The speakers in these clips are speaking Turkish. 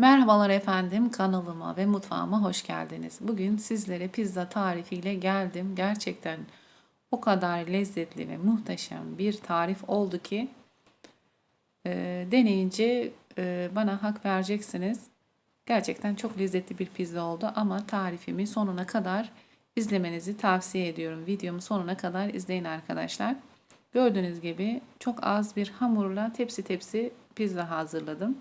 Merhabalar efendim kanalıma ve mutfağıma hoş geldiniz. Bugün sizlere pizza tarifiyle geldim. Gerçekten o kadar lezzetli ve muhteşem bir tarif oldu ki e, deneyince e, bana hak vereceksiniz. Gerçekten çok lezzetli bir pizza oldu ama tarifimi sonuna kadar izlemenizi tavsiye ediyorum. Videomu sonuna kadar izleyin arkadaşlar. Gördüğünüz gibi çok az bir hamurla tepsi tepsi pizza hazırladım.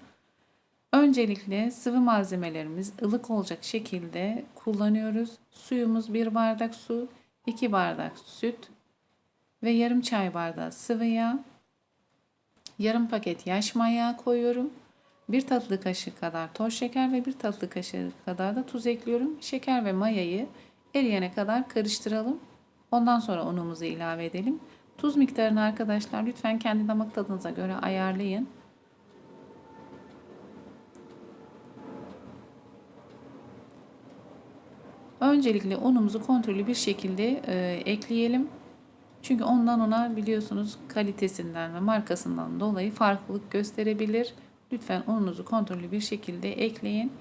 Öncelikle sıvı malzemelerimiz ılık olacak şekilde kullanıyoruz. Suyumuz 1 bardak su, 2 bardak süt ve yarım çay bardağı sıvı yağ, yarım paket yaş maya koyuyorum. 1 tatlı kaşığı kadar toz şeker ve 1 tatlı kaşığı kadar da tuz ekliyorum. Şeker ve mayayı eriyene kadar karıştıralım. Ondan sonra unumuzu ilave edelim. Tuz miktarını arkadaşlar lütfen kendi damak tadınıza göre ayarlayın. Öncelikle unumuzu kontrollü bir şekilde e, ekleyelim. Çünkü ondan ona biliyorsunuz kalitesinden ve markasından dolayı farklılık gösterebilir. Lütfen ununuzu kontrollü bir şekilde ekleyin.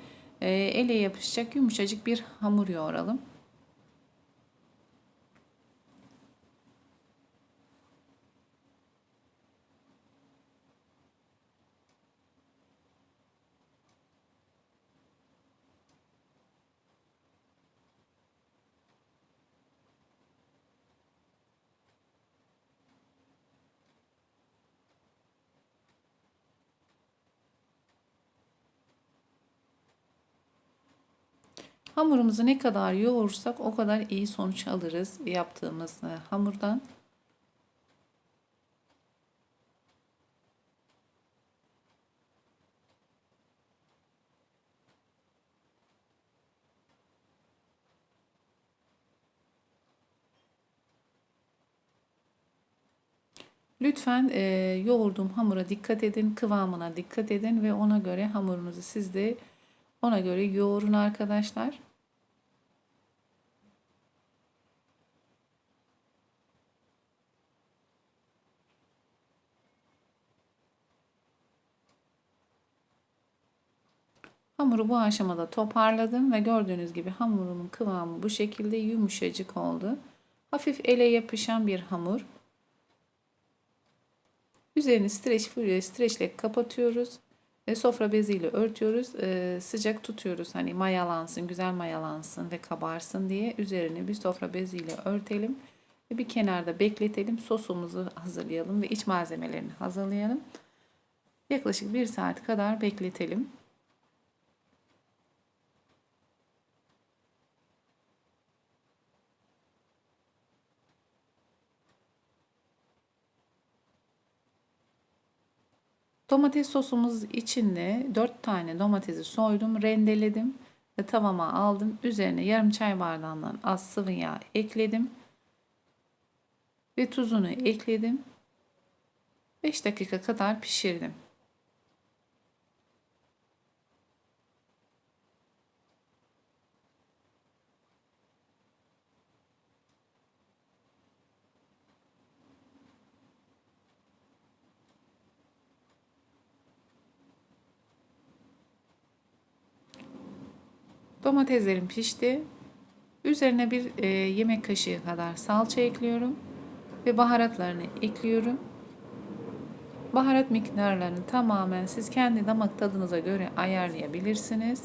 E, ele yapışacak yumuşacık bir hamur yoğuralım. Hamurumuzu ne kadar yoğurursak o kadar iyi sonuç alırız yaptığımız e, hamurdan. Lütfen e, yoğurduğum hamura dikkat edin, kıvamına dikkat edin ve ona göre hamurunuzu siz de ona göre yoğurun arkadaşlar. Hamuru bu aşamada toparladım ve gördüğünüz gibi hamurumun kıvamı bu şekilde yumuşacık oldu. Hafif ele yapışan bir hamur. Üzerini streç streçle kapatıyoruz. Ve sofra beziyle örtüyoruz. E, sıcak tutuyoruz. Hani mayalansın, güzel mayalansın ve kabarsın diye üzerini bir sofra beziyle örtelim. Ve bir kenarda bekletelim. Sosumuzu hazırlayalım ve iç malzemelerini hazırlayalım. Yaklaşık bir saat kadar bekletelim. Domates sosumuz içinde 4 tane domatesi soydum, rendeledim ve tavama aldım. Üzerine yarım çay bardağından az sıvı yağ ekledim. Ve tuzunu ekledim. 5 dakika kadar pişirdim. Domateslerim pişti. Üzerine bir e, yemek kaşığı kadar salça ekliyorum ve baharatlarını ekliyorum. Baharat miktarlarını tamamen siz kendi damak tadınıza göre ayarlayabilirsiniz.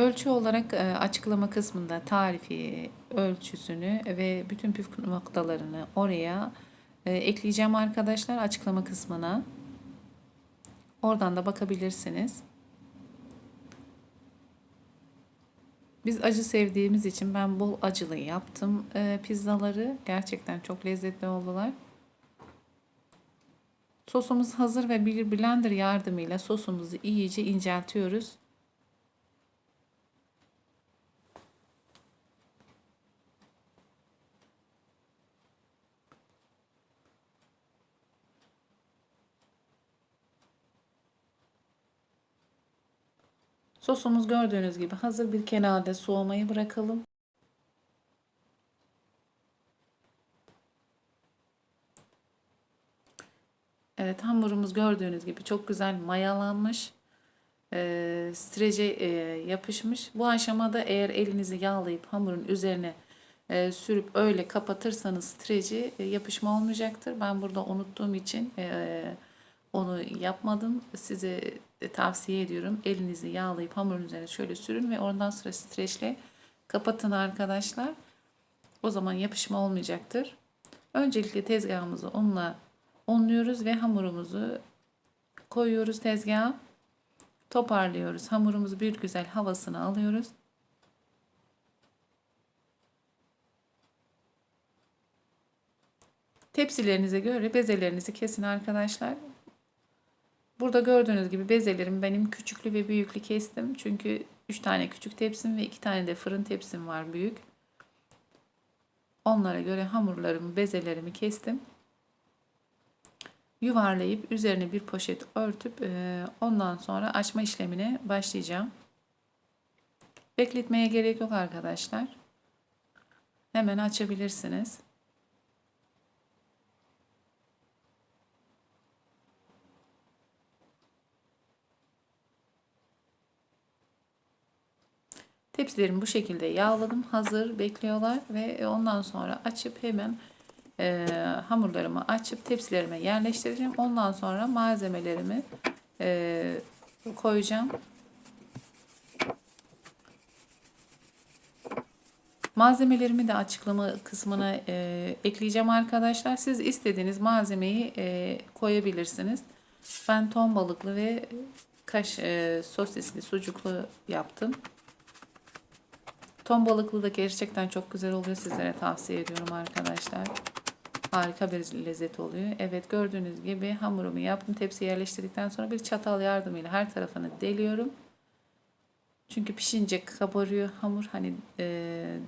Ölçü olarak e, açıklama kısmında tarifi, ölçüsünü ve bütün püf noktalarını oraya e, ekleyeceğim arkadaşlar açıklama kısmına. Oradan da bakabilirsiniz. Biz acı sevdiğimiz için ben bol acılı yaptım e, pizzaları. Gerçekten çok lezzetli oldular. Sosumuz hazır ve bir blender yardımıyla sosumuzu iyice inceltiyoruz. Sosumuz gördüğünüz gibi hazır bir kenarda soğumayı bırakalım. Evet hamurumuz gördüğünüz gibi çok güzel mayalanmış. E, strece e, yapışmış. Bu aşamada eğer elinizi yağlayıp hamurun üzerine e, sürüp öyle kapatırsanız streci e, yapışma olmayacaktır. Ben burada unuttuğum için e, onu yapmadım. Size tavsiye ediyorum. Elinizi yağlayıp hamurun üzerine şöyle sürün ve ondan sonra streçle kapatın arkadaşlar. O zaman yapışma olmayacaktır. Öncelikle tezgahımızı unla unluyoruz ve hamurumuzu koyuyoruz tezgaha. Toparlıyoruz. Hamurumuzu bir güzel havasını alıyoruz. Tepsilerinize göre bezelerinizi kesin arkadaşlar. Burada gördüğünüz gibi bezelerim benim küçüklü ve büyüklü kestim. Çünkü 3 tane küçük tepsim ve 2 tane de fırın tepsim var büyük. Onlara göre hamurlarımı, bezelerimi kestim. Yuvarlayıp üzerine bir poşet örtüp e, ondan sonra açma işlemine başlayacağım. Bekletmeye gerek yok arkadaşlar. Hemen açabilirsiniz. Tepsilerimi bu şekilde yağladım. Hazır bekliyorlar ve ondan sonra açıp hemen e, hamurlarımı açıp tepsilerime yerleştireceğim. Ondan sonra malzemelerimi e, koyacağım. Malzemelerimi de açıklama kısmına e, ekleyeceğim arkadaşlar. Siz istediğiniz malzemeyi e, koyabilirsiniz. Ben ton balıklı ve kaş e, sosisli sucuklu yaptım. Ton balıklı da gerçekten çok güzel oluyor. Sizlere tavsiye ediyorum arkadaşlar. Harika bir lezzet oluyor. Evet gördüğünüz gibi hamurumu yaptım. Tepsiye yerleştirdikten sonra bir çatal yardımıyla her tarafını deliyorum. Çünkü pişince kabarıyor hamur. Hani e,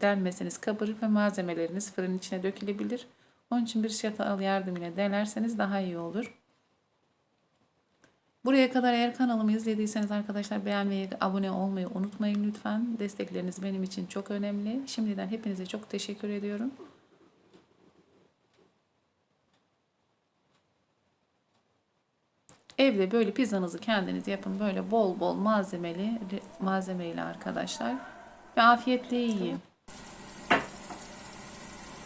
delmeseniz kabarır ve malzemeleriniz fırın içine dökülebilir. Onun için bir çatal yardımıyla delerseniz daha iyi olur. Buraya kadar eğer kanalımı izlediyseniz arkadaşlar beğenmeyi, abone olmayı unutmayın lütfen. Destekleriniz benim için çok önemli. Şimdiden hepinize çok teşekkür ediyorum. Evde böyle pizzanızı kendiniz yapın. Böyle bol bol malzemeli malzemeyle arkadaşlar. Ve afiyetle yiyin.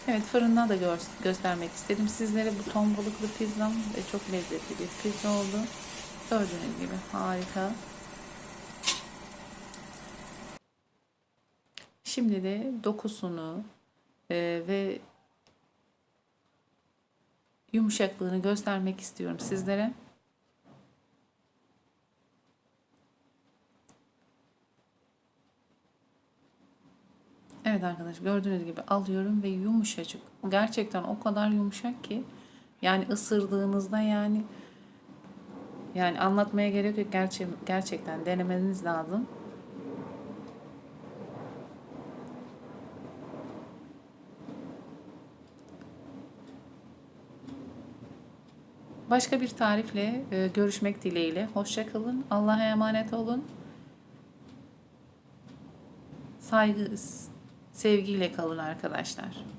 Evet fırından da gö göstermek istedim sizlere. Bu ton balıklı pizzam çok lezzetli bir pizza oldu. Gördüğünüz gibi harika. Şimdi de dokusunu e, ve yumuşaklığını göstermek istiyorum sizlere. Evet arkadaşlar gördüğünüz gibi alıyorum ve yumuşacık. Gerçekten o kadar yumuşak ki yani ısırdığınızda yani yani anlatmaya gerek yok. Gerçi, gerçekten denemeniz lazım. Başka bir tarifle e, görüşmek dileğiyle. Hoşçakalın. Allah'a emanet olun. Saygı, sevgiyle kalın arkadaşlar.